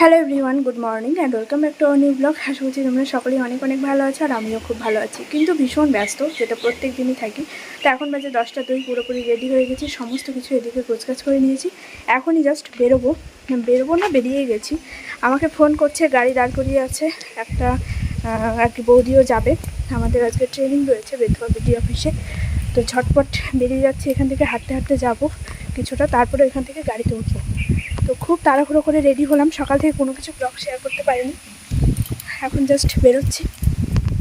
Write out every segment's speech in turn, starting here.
Hello everyone good morning and welcome back to new blog আশা করছি তোমরা সকলেই অনেক অনেক ভালো আছো আর আমিও খুব ভালো আছি। কিন্তু ভীষণ ব্যস্ত, যেটা প্রত্যেক দিনই থাকি। তো এখন বাজে দশটা দুই, পুরোপুরি রেডি হয়ে গেছি, সমস্ত কিছু এদিকে গোছগাছ করে নিয়েছি। এখনই জাস্ট বেরোবো বেরোবো না বেরিয়ে গেছি। আমাকে ফোন করছে, গাড়ি দাঁড় করিয়ে আছে, একটা আর কি বৌদিও যাবে। আমাদের আজকে ট্রেনিং রয়েছে বেতুয়া বিডি অফিসে। তো ঝটপট বেরিয়ে যাচ্ছি, এখান থেকে হাঁটতে হাঁটতে যাব কিছুটা, তারপরে এখান থেকে গাড়িতে উঠবো। তো খুব তাড়াহুড়ো করে রেডি হলাম। সকাল থেকে কোনো কিছু ব্লগ শেয়ার করতে পারিনি। এখন জাস্ট বেরোচ্ছি।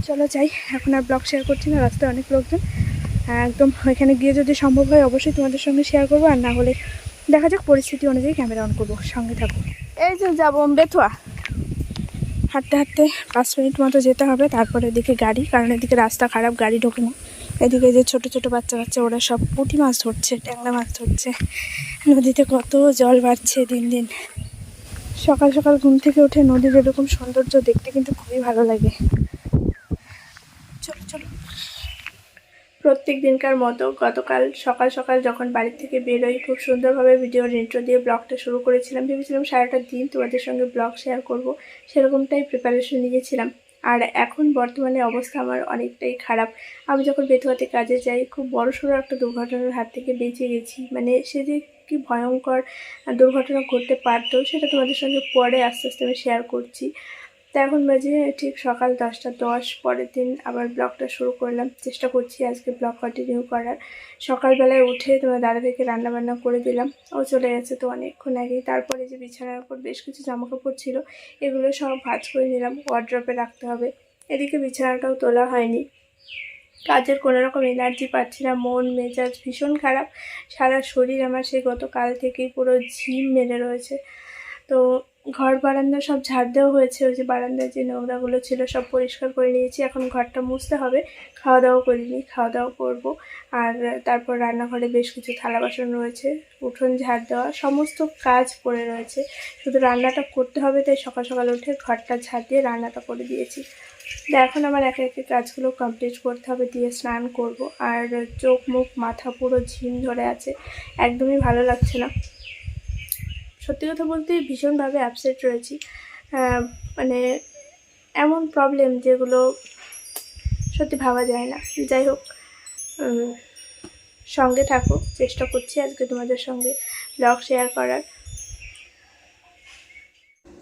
চলো যাই, এখন আর ব্লগ শেয়ার করছি না, রাস্তায় অনেক লোকজন। একদম ওইখানে গিয়ে যদি সম্ভব হয় অবশ্যই তোমাদের সঙ্গে শেয়ার করব। আর না হলে দেখা যাক পরিস্থিতি অনুযায়ী ক্যামেরা অন করব, সঙ্গে থাকো। এই যে যাব বেথুয়া। হাঁটতে হাঁটতে পাঁচ মিনিট মতো যেতে হবে, তারপরে এদিকে গাড়ি, কারণ এদিকে রাস্তা খারাপ, গাড়ি ঢোকে না এদিকে যে ছোট ছোট বাচ্চা বাচ্চা, ওরা সব পুঁটি মাছ ধরছে, ট্যাংরা মাছ ধরছে। নদীতে কত জল বাড়ছে দিন দিন। সকাল সকাল ঘুম থেকে উঠে নদীর এরকম সৌন্দর্য দেখতে কিন্তু খুবই ভালো লাগে। চলো চলো। প্রত্যেক দিনকার মতো গতকাল সকাল সকাল যখন বাড়ি থেকে বেরোই, খুব সুন্দরভাবে ভিডিওর ইন্ট্রো দিয়ে ব্লগটা শুরু করেছিলাম। ভেবেছিলাম সারাটা দিন তোমাদের সঙ্গে ব্লগ শেয়ার করব। সেরকমটাই প্রিপারেশন নিয়েছিলাম। আর এখন বর্তমানে অবস্থা আমার অনেকটাই খারাপ। আমি যখন বেতুয়াতে কাজে যাই, খুব বড় সড়ো একটা দুর্ঘটনার হাত থেকে বেঁচে গেছি। মানে সে যে কি ভয়ঙ্কর দুর্ঘটনা ঘটতে পারতো, সেটা তোমাদের সঙ্গে পরে আস্তে আস্তে আমি শেয়ার করছি। তো এখন বাজে ঠিক সকাল দশটা, দশ, পরের দিন আবার ব্লগটা শুরু করলাম। চেষ্টা করছি আজকে ব্লগ কন্টিনিউ করার। সকালবেলায় উঠে তোমার দাদা থেকে রান্নাবান্না করে দিলাম। ও চলে গেছে তো অনেকক্ষণ আগেই। তারপরে যে বিছানার উপর বেশ কিছু জামাকাপড় ছিল, এগুলো সব ভাজ করে নিলাম। ওয়ার্ড্রপে রাখতে হবে। এদিকে বিছানাটাও তোলা হয়নি। কাজের কোনো রকম এনার্জি পাচ্ছি না। মন, মেজাজ ভীষণ খারাপ। সারা শরীর আমার সেই গতকাল থেকেই পুরো ঝিম মেরে রয়েছে। তো ঘর বারান্দা সব ঝাড় দেওয়া হয়েছে, ওই যে বারান্দায় যে নোংরাগুলো ছিল সব পরিষ্কার করে নিয়েছি। এখন ঘরটা মুছতে হবে খাওয়া দাওয়া করিনি খাওয়া দাওয়া করব। আর তারপর রান্নাঘরে বেশ কিছু থালা বাসন রয়েছে, উঠোন ঝাড় দেওয়া, সমস্ত কাজ পড়ে রয়েছে। শুধু রান্নাটা করতে হবে, তাই সকাল সকাল উঠে ঘরটা ঝাড় দিয়ে রান্নাটা করে দিয়েছি। এখন আমার একে একে কাজগুলো কমপ্লিট করতে হবে, দিয়ে স্নান করব। আর চোখ মুখ মাথা পুরো ঝিম ধরে আছে, একদমই ভালো লাগছে না। সত্যি কথা বলতে ভীষণভাবে অ্যাপসেট রয়েছি। মানে এমন প্রবলেম যেগুলো সত্যি ভাবা যায় না। যাই হোক সঙ্গে থাকো, চেষ্টা করছি আজকে তোমাদের সঙ্গে ব্লগ শেয়ার করার।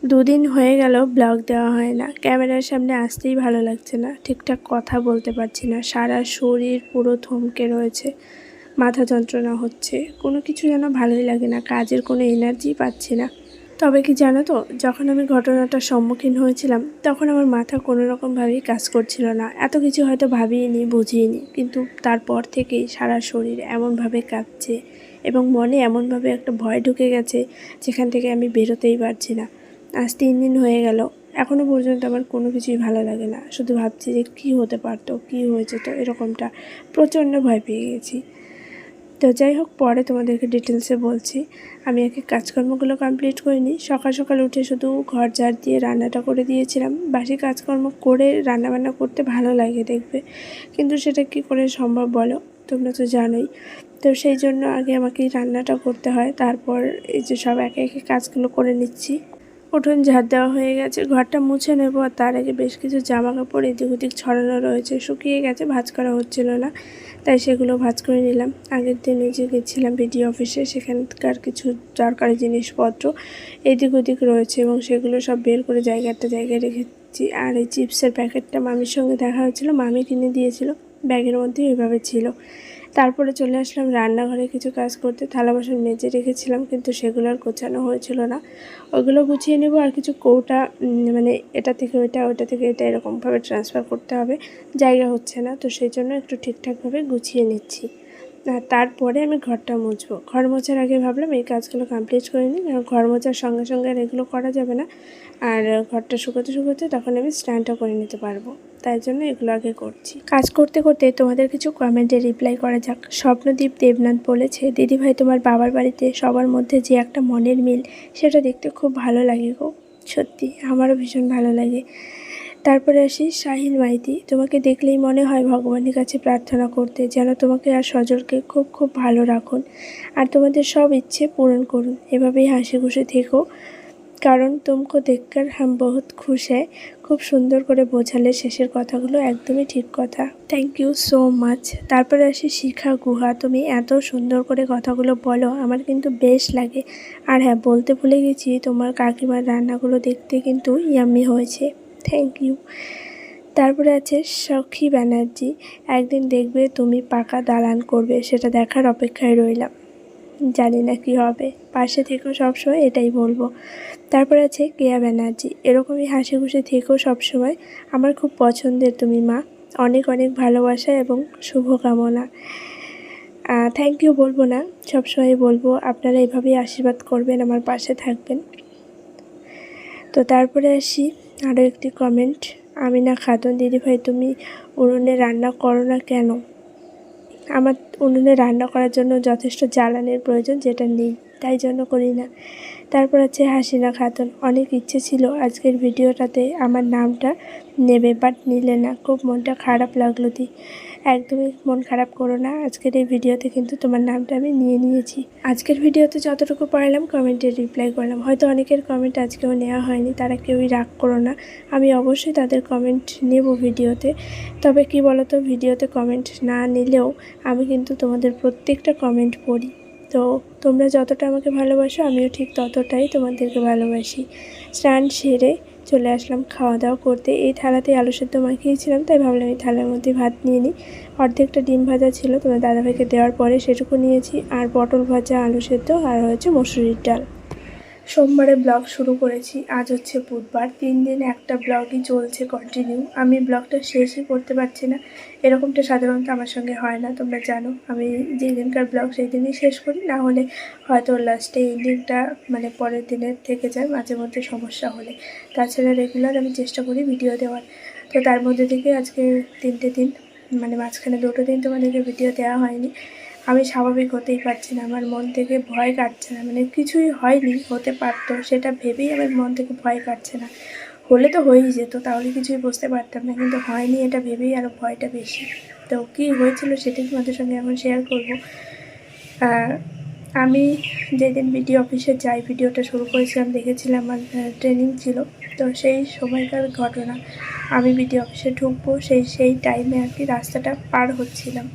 দুদিন হয়ে গেল ব্লগ দেওয়া হয় না। ক্যামেরার সামনে আসতেই ভালো লাগছে না। ঠিকঠাক কথা বলতে পারছি না। সারা শরীর পুরো থমকে রয়েছে। মাথা যন্ত্রণা হচ্ছে। কোনো কিছু যেন ভালোই লাগে না, কাজের কোনো এনার্জি পাচ্ছি না। তবে কি জানো তো, যখন আমি ঘটনাটার সম্মুখীন হয়েছিলাম, তখন আমার মাথা কোনো রকমভাবেই কাজ করছিল না। এত কিছু হয়তো ভাবিনি বুঝিনি কিন্তু তারপর থেকেই সারা শরীর এমনভাবে কাঁপছে এবং মনে এমনভাবে একটা ভয় ঢুকে গেছে যেখান থেকে আমি বেরোতেই পারছি না। আজ তিন দিন হয়ে গেল এখনও পর্যন্ত আমার কোনো কিছুই ভালো লাগে না। শুধু ভাবছি যে কী হতে পারতো, কী হয়েছে তো, এরকমটা প্রচণ্ড ভয় পেয়ে গেছি। তো যাই হোক, পরে তোমাদেরকে ডিটেলসে বলছি। আমি একে কাজকর্মগুলো কমপ্লিট করিনি। সকাল সকাল উঠে শুধু ঘর ঝাড় দিয়ে রান্নাটা করে দিয়েছিলাম। বাসি কাজকর্ম করে রান্নাবান্না করতে ভালো লাগে দেখবে। কিন্তু সেটা কি করে সম্ভব বলো? তোমরা তো জানোই। তো সেই জন্য আগে আমাকে রান্নাটা করতে হয়। তারপর এই যে সব একে একে কাজগুলো করে নিচ্ছি। উঠোন ঝাড় দেওয়া হয়ে গেছে। ঘরটা মুছে নেব আর তার আগে বেশ কিছু জামা কাপড় এদিক ওদিক ছড়ানো রয়েছে। শুকিয়ে গেছে, ভাঁজ করা হচ্ছিল না, তাই সেগুলো ভাঁজ করে নিলাম। আগের দিন যে গেছিলাম বিডি অফিসে, সেখানকার কিছু দরকারি জিনিসপত্র এদিক ওদিক রয়েছে এবং সেগুলো সব বের করে জায়গা একটা জায়গায় রেখেছি। আর এই চিপসের প্যাকেটটা মামির সঙ্গে দেখা হয়েছিল, মামি কিনে দিয়েছিল, ব্যাগের মধ্যে ওইভাবে ছিল। তারপরে চলে আসলাম রান্নাঘরে কিছু কাজ করতে। থালা বাসন মেজে রেখেছিলাম, কিন্তু সেগুলো আর গোছানো হয়েছিল না। ওগুলো গুছিয়ে নেব আর কিছু কৌটা মানে এটা থেকে ওইটা ওইটা থেকে এটা এরকমভাবে ট্রান্সফার করতে হবে। জায়গা হচ্ছে না, তো সেই জন্য একটু ঠিকঠাকভাবে গুছিয়ে নিচ্ছি। তারপরে আমি ঘরটা মুছবো। ঘর মোছার আগে ভাবলাম এই কাজগুলো কমপ্লিট করে নিই, কারণ ঘর মোছার সঙ্গে সঙ্গে আর এগুলো করা যাবে না। আর ঘরটা শুকোতে শুকোতে তখন আমি স্নানটা করে নিতে পারব। তাই জন্য এগুলো আগে করছি। কাজ করতে করতে তোমাদের কিছু কমেন্টে রিপ্লাই করা যাক। স্বপ্নদীপ দেবনাথ বলেছে, দিদিভাই, তোমার বাবার বাড়িতে সবার মধ্যে যে একটা মনের মিল, সেটা দেখতে খুব ভালো লাগে গো। সত্যি, আমারও ভীষণ ভালো লাগে। তারপরে আসি শাহিন মাইতি, তোমাকে দেখলেই মনে হয় ভগবানের কাছে প্রার্থনা করতে, যেন তোমাকে আর সজলকে খুব খুব ভালো রাখুন। আর তোমাদের সব ইচ্ছে পূরণ করুন। এভাবেই হাসি খুশি থেকো। কারণ তোমকে দেখকার হাম বহুত খুশ হ্যায়। খুব সুন্দর করে বোঝালে শেষের কথাগুলো একদমই ঠিক কথা। থ্যাংক ইউ সো মাচ তারপরে আসি, শিখা গুহা, তুমি এত সুন্দর করে কথাগুলো বলো, আমার কিন্তু বেশ লাগে। আর হ্যাঁ বলতে ভুলে গেছি, তোমার কাকিমার রান্নাগুলো দেখতে কিন্তু ইয়াম্মি হয়েছে। থ্যাংক ইউ তারপরে আছে সখী ব্যানার্জি। একদিন দেখবে তুমি পাকা দালান করবে, সেটা দেখার অপেক্ষায় রইলাম। জানি না কি হবে, পাশে থেকেও সবসময় এটাই বলব। তারপর আছে কেয়া ব্যানার্জি। এরকমই হাসি খুশি থেকেও সবসময়, আমার খুব পছন্দের তুমি মা। অনেক অনেক ভালোবাসা এবং শুভকামনা। থ্যাংক ইউ বলব না, সবসময় বলব, আপনারা এভাবেই আশীর্বাদ করবেন, আমার পাশে থাকবেন। তো তারপরে আসি আরও একটি কমেন্ট আমিনা খাতুন দিদিভাই তুমি উনুনে রান্না করো না কেন? আমার উনুনে রান্না করার জন্য যথেষ্ট জ্বালানির প্রয়োজন, যেটা নেই, তাই জন্য করি না। তারপর আছে হাসিনা খাতুন, অনেক ইচ্ছে ছিল আজকের ভিডিওটাতে আমার নামটা নেবে বাট নিলে না। খুব মনটা খারাপ লাগল দি। একদমই মন খারাপ করো না। আজকের এই ভিডিওতে কিন্তু তোমার নামটা আমি নিয়ে নিয়েছি। আজকের ভিডিওতে যতটুকু পারলাম কমেন্টে রিপ্লাই করলাম। হয়তো অনেকের কমেন্ট আজকেও নেওয়া হয়নি, তারা কেউই রাগ করো না। আমি অবশ্যই তাদের কমেন্ট নেব ভিডিওতে। তবে কি বলতো, ভিডিওতে কমেন্ট না নিলেও আমি কিন্তু তোমাদের প্রত্যেকটা কমেন্ট পড়ি। তো তোমরা যতটা আমাকে ভালোবাসো, আমিও ঠিক ততটাই তোমাদেরকে ভালোবাসি। স্নান সেরে চলে আসলাম খাওয়া দাওয়া করতে। এই থালাতে আলু সেদ্ধ মাখিয়েছিলাম তাই ভাবলাম এই থালার মধ্যে ভাত নিয়ে নিই। অর্ধেকটা ডিম ভাজা ছিল, তোমার দাদাভাইকে দেওয়ার পরে সেটুকু নিয়েছি। আর পটল ভাজা, আলু সেদ্ধ, আর হয়েছে মসুরির ডাল। সোমবারে ব্লগ শুরু করেছি। আজ হচ্ছে বুধবার। তিন দিন একটা ব্লগই চলছে কন্টিনিউ আমি ব্লগটা শেষই করতে পারছি না। এরকমটা সাধারণত আমার সঙ্গে হয় না, তোমরা জানো। আমি যেই দিনকার ব্লগ সেই দিনই শেষ করি। না হলে হয়তো লাস্টে এন্ডিংটা মানে পরের দিনের থেকে যায়, মাঝে মধ্যে সমস্যা হলে। তাছাড়া রেগুলার আমি চেষ্টা করি ভিডিও দেওয়ার। তো তার মধ্যে থেকে আজকে তিনটে দিন মানে মাঝখানে দুটো দিন তোমাদেরকে ভিডিও দেওয়া হয়নি। আমি স্বাভাবিক হতেই পারছি না, আমার মন থেকে ভয় কাটছে না মানে কিছুই হয়নি, হতে পারতো, সেটা ভেবেই আমার মন থেকে ভয় কাটছে না। হলে তো হয়েই যেত, তাহলে কিছুই বুঝতে পারতাম না, কিন্তু হয়নি, এটা ভেবেই আরও ভয়টা বেশি। তো কী হয়েছিল সেটাই তোমাদের সঙ্গে এখন শেয়ার করব। আমি যেদিন ভিডিও অফিসে যাই ভিডিওটা শুরু করেছিলাম, দেখেছিলাম, আমার ট্রেনিং ছিল। তো সেই সময়কার ঘটনা, আমি ভিডিও অফিসে ঢুকবো, সেই সেই টাইমে আর কি রাস্তাটা পার হচ্ছিলাম।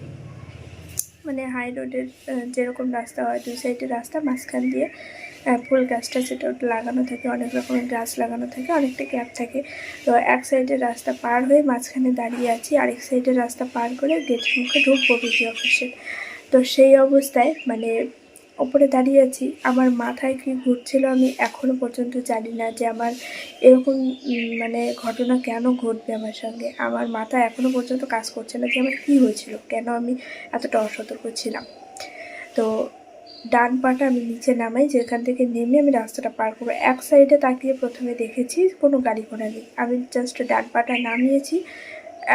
মানে হাই রোডের যেরকম রাস্তা হয়, দুই সাইডের রাস্তা, মাঝখান দিয়ে ফুল গাছটা সেটা লাগানো থাকে, অনেক রকমের গাছ লাগানো থাকে, অনেকটা গ্যাপ থাকে। তো এক সাইডের রাস্তা পার হয়ে মাঝখানে দাঁড়িয়ে আছি, আরেক সাইডের রাস্তা পার করে গেটের মুখে ঢুকবো বিজি অফিসে তো সেই অবস্থায় মানে ওপরে দাঁড়িয়ে আছি। আমার মাথায় কি ঘুরছিল আমি এখনও পর্যন্ত জানি না যে আমার এরকম মানে ঘটনা কেন ঘটবে আমার সঙ্গে। আমার মাথা এখনও পর্যন্ত কাজ করছে না যে আমার কী হয়েছিল, কেন আমি এতটা অসতর্ক ছিলাম। তো ডান পাটা আমি নিচে নামাই, যেখান থেকে নেমে আমি রাস্তাটা পার করব। এক সাইডে তাকিয়ে প্রথমে দেখেছি কোনো গাড়ি ঘোড়া নেই। আমি জাস্ট ডান পাটা নামিয়েছি।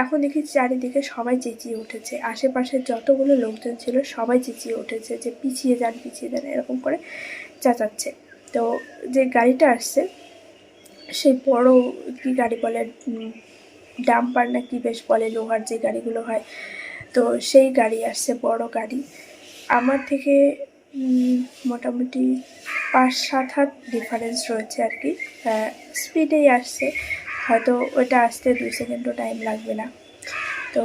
এখন দেখি চারিদিকে সবাই চেঁচিয়ে উঠেছে। আশেপাশের যতগুলো লোকজন ছিল সবাই চেঁচিয়ে উঠেছে যে পিছিয়ে যান পিছিয়ে যান এরকম করে চেঁচাচ্ছে। তো যে গাড়িটা আসছে, সেই বড় কি গাড়ি বলে ডাম্পার না কি বেশ বলে লোহার যে গাড়িগুলো হয়, তো সেই গাড়ি আসছে, বড় গাড়ি। আমার থেকে মোটামুটি পাঁচ সাত হাত ডিফারেন্স রয়েছে আর কি। স্পিডেই আসছে। হয়তো ওটা আসতে দুই সেকেন্ডও টাইম লাগবে না। তো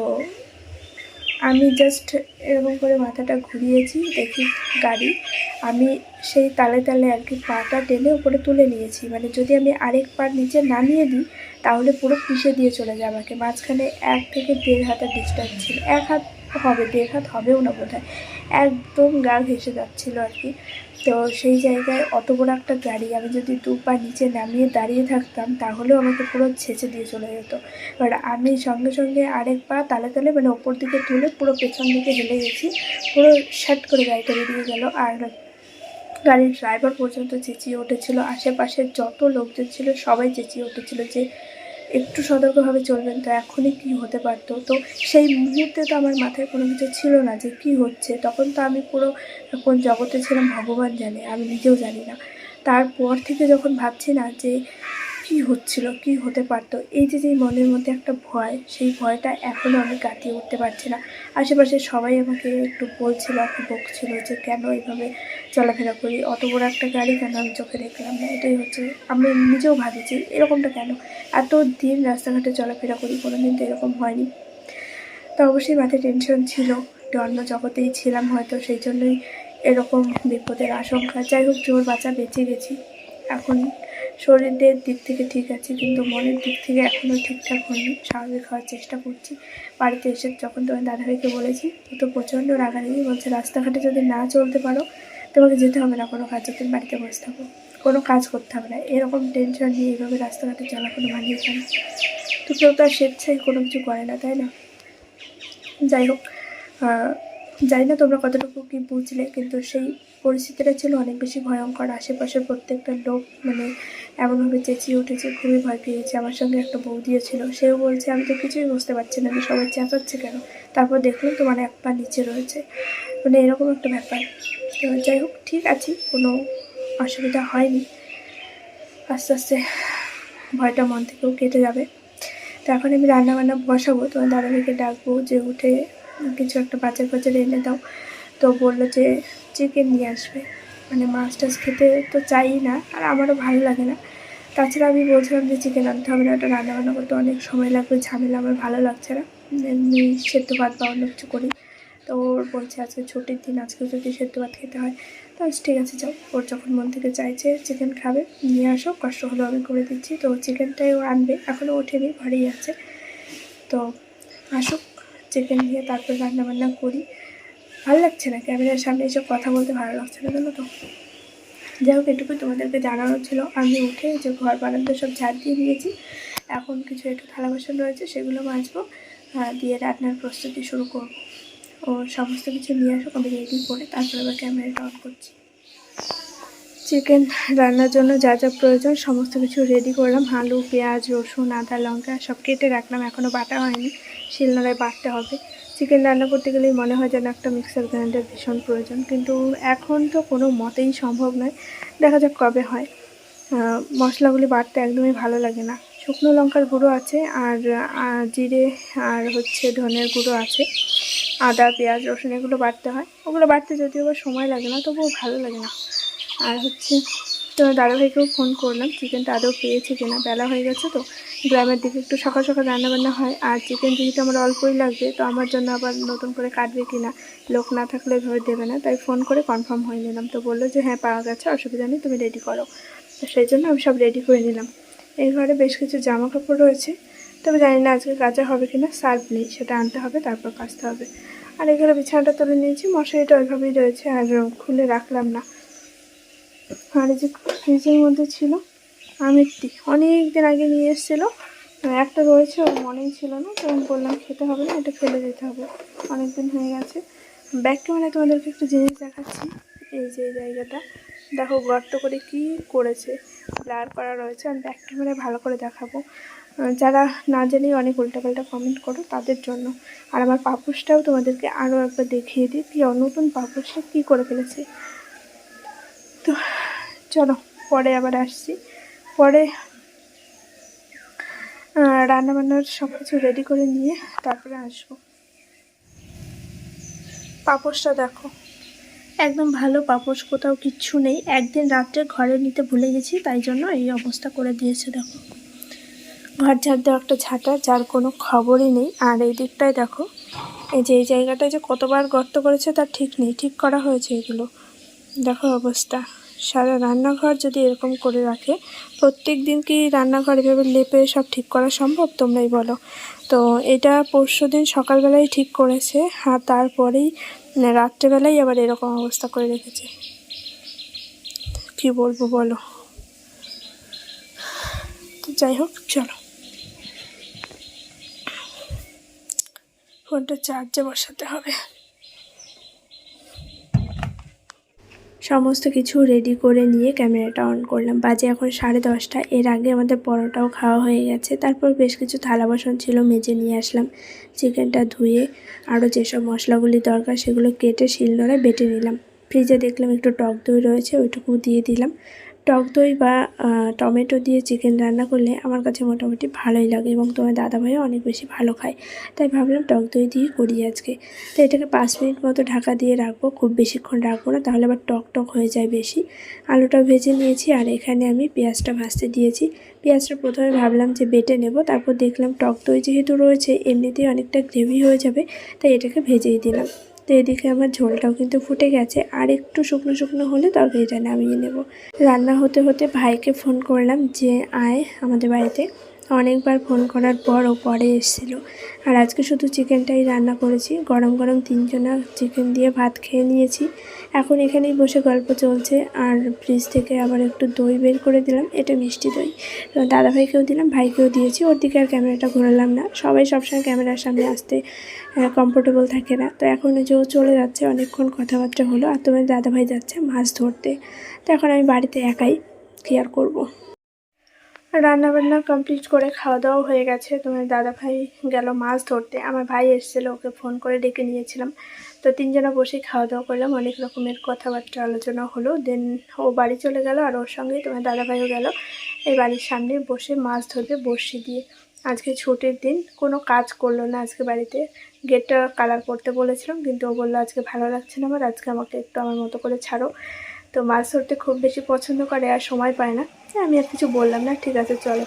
আমি জাস্ট এরকম করে মাথাটা ঘুরিয়েছি, দেখি গাড়ি। আমি সেই তালে তালে আর কি পাটা টেনে উপরে তুলে নিয়েছি। মানে যদি আমি আরেক পা নিচে নামিয়ে দিই, তাহলে পুরো পিষে দিয়ে চলে যায় আমাকে। মাঝখানে এক থেকে দেড় হাতের ডিস্টেন্স ছিল। এক হাত হবে, দেড় হাত হবেও না বোধ একদম গা ঘেসে যাচ্ছিল আর কি। তো সেই জায়গায় অত বড় একটা গাড়ি, আমি যদি দু পা নিচে নামিয়ে দাঁড়িয়ে থাকতাম, তাহলেও আমাকে পুরো ছেঁচে দিয়ে চলে যেত। এবার আমি সঙ্গে সঙ্গে আরেক পা তালে তালে মানে ওপর দিকে তুলে পুরো পেছন দিকে হেলে গেছি, পুরো শ্যাট করে গাড়িটা বেরিয়ে গেল আর গাড়ির ড্রাইভার পর্যন্ত চেঁচিয়ে উঠেছিল। আশেপাশের যত লোকজন ছিল সবাই চেঁচিয়ে উঠেছিল যে একটু সতর্কভাবে চলবেন। তো এখনই কী হতে পারতো? তো সেই মুহূর্তে তো আমার মাথায় কোনো কিছু ছিল না যে কি হচ্ছে। তখন তো আমি পুরো কোন জগতে ছিলাম ভগবান জানে, আমি নিজেও জানি না। তারপর থেকে যখন ভাবছি না যে কি হচ্ছিল, কি হতে পারতো, এই যে যে মনের মধ্যে একটা ভয়, সেই ভয়টা এখনও আমি কাটিয়ে উঠতে পারছি না। আশেপাশে সবাই আমাকে একটু বলছিল একটু বকছিল যে কেন এইভাবে চলাফেরা করি, অত বড় একটা গাড়ি কেন আমি চোখে দেখলাম না? এটাই হচ্ছে, আমি নিজেও ভাবছি, এরকমটা কেন? এত দিন রাস্তাঘাটে চলাফেরা করি কোনো দিন তো এরকম হয়নি। তো অবশ্যই মাথায় টেনশন ছিল অন্য জগতেই ছিলাম হয়তো, সেই জন্যই এরকম বিপদের আশঙ্কা। যাই হোক জোর বাঁচা বেঁচে গেছি। এখন শরীরের দিক থেকে ঠিক আছে, কিন্তু মনের দিক থেকে এখনও ঠিকঠাক হয়নি, স্বাভাবিক হওয়ার চেষ্টা করছি। বাড়িতে এসে যখন তোমার দাদাভাইকে বলেছি তো প্রচণ্ড রাগারাগি বলছে, রাস্তাঘাটে যদি না চলতে পারো তোমাকে যেতে হবে না, কোনো কাজে তুমি বাড়িতে বসে থাকো, কোনো কাজ করতে হবে না। এরকম টেনশন নিয়ে এইভাবে রাস্তাঘাটে চলা কোনো? মানিয়ে না তো কেউ তো আর স্বেচ্ছায় কোনো কিছু করে না, তাই না? যাই হোক জানি না তোমরা কতটুকু কি বুঝলে, কিন্তু সেই পরিস্থিতিটা ছিল অনেক বেশি ভয়ঙ্কর। আশেপাশের প্রত্যেকটা লোক মানে এমনভাবে চেঁচিয়ে উঠেছে, খুবই ভয় পেয়েছে। আমার সঙ্গে একটা বৌদিও ছিল, সেও বলছে, আমি তো কিছুই বুঝতে পারছি না যে সবাই চেঁচাচ্ছে কেন? তারপর দেখলাম তোমার এক পা নিচে রয়েছে। মানে এরকম একটা ব্যাপার। তো যাই হোক, ঠিক আছে, কোনো অসুবিধা হয়নি। আস্তে আস্তে ভয়টা মন থেকেও কেটে যাবে। তো এখন আমি রান্না বান্না বসাবো, তোমার দাদাভাইকে ডাকবো যে উঠে কিছু একটা বাজার বাজার এনে দাও। তো বলল যে চিকেন নিয়ে আসবে। মানে মাছ টাছ খেতে তো চাই না, আর আমারও ভালো লাগে না। তাছাড়া আমি বলছিলাম যে চিকেন আনতে হবে না, ওটা রান্নাবান্না করতে অনেক সময় লাগবে, ঝামেলা আমার ভালো লাগছে না। এমনি সেদ্ধ ভাত বা অন্য কিছু করি। তো ওর বলছে আজকে ছুটির দিন, আজকে যদি সেদ্ধ ভাত খেতে হয় তো ঠিক আছে, যাও। ওর যখন মন থেকে চাইছে চিকেন খাবে, নিয়ে আসো, কষ্ট হলেও আমি করে দিচ্ছি। তো চিকেনটাই ও আনবে এখনও ওঠেনি, ঘরেই আছে। তো আসুক চিকেন নিয়ে তারপর রান্না বান্না করি। ভালো লাগছে না ক্যামেরার সামনে এসব কথা বলতে ভালো লাগছে না, জানো তো? যাই হোক এটুকু তোমাদেরকে জানানো ছিল। আমি উঠে যে ঘর বারান্দা সব ঝাড় দিয়ে দিয়েছি। এখন কিছু একটু থালা বাসন রয়েছে, সেগুলো মাজবো দিয়ে রান্নার প্রস্তুতি শুরু করব। ও সমস্ত কিছু নিয়ে আসুক আমি রেডি করে তারপরে আবার ক্যামেরাটা অন করছি। চিকেন রান্নার জন্য যা যা প্রয়োজন, সমস্ত কিছু রেডি করলাম। আলু, পেঁয়াজ, রসুন, আদা, লঙ্কা সব কেটে রাখলাম এখনও বাটা হয়নি। শিলনোড়ায় বাটতে হবে। চিকেন রান্না করতে গেলেই মনে হয় যেন একটা মিক্সার গ্রাইন্ডার ভীষণ প্রয়োজন, কিন্তু এখন তো কোনো মতেই সম্ভব নয়। দেখা যাক কবে হয়। মশলাগুলি বাটতে একদমই ভালো লাগে না। শুকনো লঙ্কার গুঁড়ো আছে, আর জিরে, আর হচ্ছে ধনের গুঁড়ো আছে। আদা, পেঁয়াজ, রসুন এগুলো বাটতে হয়। ওগুলো বাড়তে যদিও বা সময় লাগে না, তবুও ভালো লাগে না। আর হচ্ছে, তো দাদাভাইকেও ফোন করলাম চিকেনটা আদৌ পেয়েছে কিনা, বেলা হয়ে গেছে তো। গ্রামের দিকে একটু সকাল সকাল রান্নাবান্না হয়। আর চিকেন যেহেতু আমার অল্পই লাগবে, তো আমার জন্য আবার নতুন করে কাটবে কিনা, লোক না থাকলে এভাবে দেবে না। তাই ফোন করে কনফার্ম হয়ে নিলাম। তো বলল যে হ্যাঁ পাওয়া গেছে, অসুবিধা নেই, তুমি রেডি করো। তো সেই জন্য আমি সব রেডি করে নিলাম। এই ঘরে বেশ কিছু জামা কাপড় রয়েছে। তবে জানি না আজকে কাচা হবে কিনা, সার্ফ নেই, সেটা আনতে হবে, তারপর কাচতে হবে। আর এখানে বিছানাটা তুলে নিয়েছি, মশারিটা ওইভাবেই রয়েছে, আর খুলে রাখলাম না। আর যে ফ্রিজের মধ্যে ছিল আমের টি অনেক দিন আগে নিয়ে এসেছিল একটা রয়েছে, ওর মনেই ছিল না, তো আমি বললাম খেতে হবে না, এটা ফেলে দিতে হবে অনেক দিন হয়ে গেছে। ব্যাক ক্যামেরায় তোমাদেরকে একটু জিনিস দেখাচ্ছি, এই যে জায়গাটা, দেখো গর্ত করে কি করেছে, ব্লার করা রয়েছে, আমি ব্যাক ক্যামেরায় ভালো করে দেখাবো। যারা না জেনেই অনেক উল্টাপাল্টা কমেন্ট করো তাদের জন্য। আর আমার পাপোশটাও তোমাদেরকে আরও একবার দেখিয়ে দিই। কি নতুন পাপোশটা কী করে ফেলেছে? তো, চলো, পরে আবার আসছি। পরে রান্নাবান্নার সব কিছু রেডি করে নিয়ে তারপরে আসব। পাপোশটা দেখো। একদম ভালো পাপোশ, কোথাও কিচ্ছু নেই। একদিন রাত্রে ঘরে নিতে ভুলে গেছি, তাই জন্য এই অবস্থা করে দিয়েছে, দেখো। ঘর ঝাড় দেওয়া একটা ঝাঁটা, যার কোনো খবরই নেই। আর এই দিকটায় দেখো, এই যে এই জায়গাটায় যে কতবার গর্ত করেছে তার ঠিক নেই, ঠিক করা হয়েছে এগুলো। দেখো অবস্থা। সারা রান্নাঘর যদি এরকম করে রাখে, প্রত্যেক দিন কি রান্নাঘর এভাবে লেপে সব ঠিক করা সম্ভব, তোমরাই বলো? তো এটা পরশু দিন সকালবেলায় ঠিক করেছে, আর তারপরেই রাত্রেবেলায় আবার এরকম অবস্থা করে রেখেছে। কি বলব বলো? তো যাই হোক, চলো। ফোনটা চার্জে বসাতে হবে। সমস্ত কিছু রেডি করে নিয়ে ক্যামেরাটা অন করলাম। বাজে এখন সাড়ে দশটা। এর আগে আমাদের পরোটাও খাওয়া হয়ে গেছে। তারপর বেশ কিছু থালা বাসন ছিল, মেজে নিয়ে আসলাম। চিকেনটা ধুয়ে আরও যেসব মশলাগুলি দরকার সেগুলো কেটে শিলনোড়ায় বেটে নিলাম। ফ্রিজে দেখলাম একটু টক দই রয়েছে ওইটুকু দিয়ে দিলাম। টক দই বা টমেটো দিয়ে চিকেন রান্না করলে আমার কাছে মোটামুটি ভালোই লাগে এবং তোমার দাদাভাইও অনেক বেশি ভালো খায়। তাই ভাবলাম টক দই দিয়ে করি আজকে। তো এটাকে পাঁচ মিনিট মতো ঢাকা দিয়ে রাখব, খুব বেশিক্ষণ রাখব না, তাহলে আবার টক টক হয়ে যায় বেশি। আলুটা ভেজে নিয়েছি আর এখানে আমি পেঁয়াজটা ভাজতে দিয়েছি। পেঁয়াজটা প্রথমে ভাবলাম যে বেটে নেব, তারপর দেখলাম টক দই যেহেতু রয়েছে, এমনিতেই অনেকটা গ্রেভি হয়ে যাবে, তাই এটাকে ভেজেই দিলাম। তো এদিকে আমার ঝোলটাও কিন্তু ফুটে গেছে। আর একটু শুকনো শুকনো হলে তরকারিটা নামিয়ে নেব। রান্না হতে হতে ভাইকে ফোন করলাম যে, আয় আমাদের বাড়িতে। অনেকবার ফোন করার পর ও পরে এসেছিল। আর আজকে শুধু চিকেনটাই রান্না করেছি। গরম গরম তিনজনা চিকেন দিয়ে ভাত খেয়ে নিয়েছি। এখন এখানেই বসে গল্প চলছে। আর ফ্রিজ থেকে আবার একটু দই বের করে দিলাম। এটা মিষ্টি দই। তো দাদাভাইকেও দিলাম, ভাইকেও দিয়েছি। ওর দিকে আর ক্যামেরাটা ঘোরালাম না। সবাই সবসময় ক্যামেরার সামনে আসতে কমফোর্টেবল থাকে না। তো এখন যে চলে যাচ্ছে, অনেকক্ষণ কথাবার্তা হলো। আর তোমার দাদাভাই যাচ্ছে মাছ ধরতে। তো এখন আমি বাড়িতে একাই কি আর করব? রান্না বান্না কমপ্লিট করে খাওয়া দাওয়া হয়ে গেছে। তোমার দাদা ভাই গেল মাছ ধরতে। আমার ভাই এসেছিল, ওকে ফোন করে ডেকে নিয়েছিলাম। তো তিনজনা বসে খাওয়া দাওয়া করলাম। অনেক রকমের কথাবার্তা আলোচনা হলো। দেন ও বাড়ি চলে গেল আর ওর সঙ্গে তোমার দাদা ভাইও গেল। এই বাড়ির সামনে বসে মাছ ধরবে বড়শি দিয়ে। আজকে ছুটির দিন, কোনো কাজ করল না আজকে বাড়িতে। গেটটা কালার করতে বলেছিলাম, কিন্তু ও বলল, আজকে ভালো লাগছে না আমার, আজকে আমাকে একটু আমার মতো করে ছাড়ো। তো মাছ ধরতে খুব বেশি পছন্দ করে আর সময় পায় না। আমি আর কিছু বললাম না, ঠিক আছে, চলো।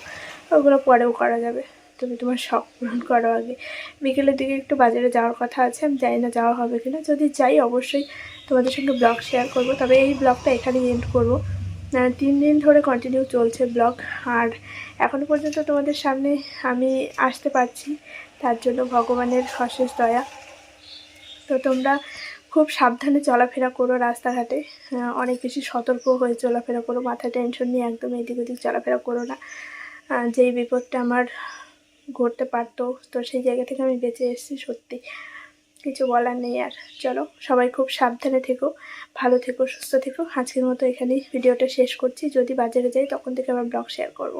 ওগুলো পরেও করা যাবে। তুমি তোমার শখ পূরণ করো আগে। বিকেলের দিকে একটু বাজারে যাওয়ার কথা আছে, আমি জানি না যাওয়া হবে কিনা। যদি যাই, অবশ্যই তোমাদের সঙ্গে ব্লগ শেয়ার করব। তবে এই ব্লগটা এখানেই এন্ড করব। তিন দিন ধরে কন্টিনিউ চলছে ব্লগ। আর এখনও পর্যন্ত তোমাদের সামনে আমি আসতে পারছি। তার জন্য ভগবানের অশেষ দয়া। তো তোমরা খুব সাবধানে চলাফেরা করো রাস্তাঘাটে। অনেক বেশি সতর্ক হয়ে চলাফেরা করো মাথায় টেনশন নিয়ে একদম এদিক ওদিক চলাফেরা করো না। যেই বিপদটা আমার ঘটতে পারতো, তো সেই জায়গা থেকে আমি বেঁচে এসেছি সত্যি। কিছু বলার নেই আর। চলো, সবাই খুব সাবধানে থেকো, ভালো থেকো, সুস্থ থেকো। আজকের মতো এখানেই ভিডিওটা শেষ করছি। যদি বাজারে যাই, তখন থেকে আবার ব্লগ শেয়ার করব।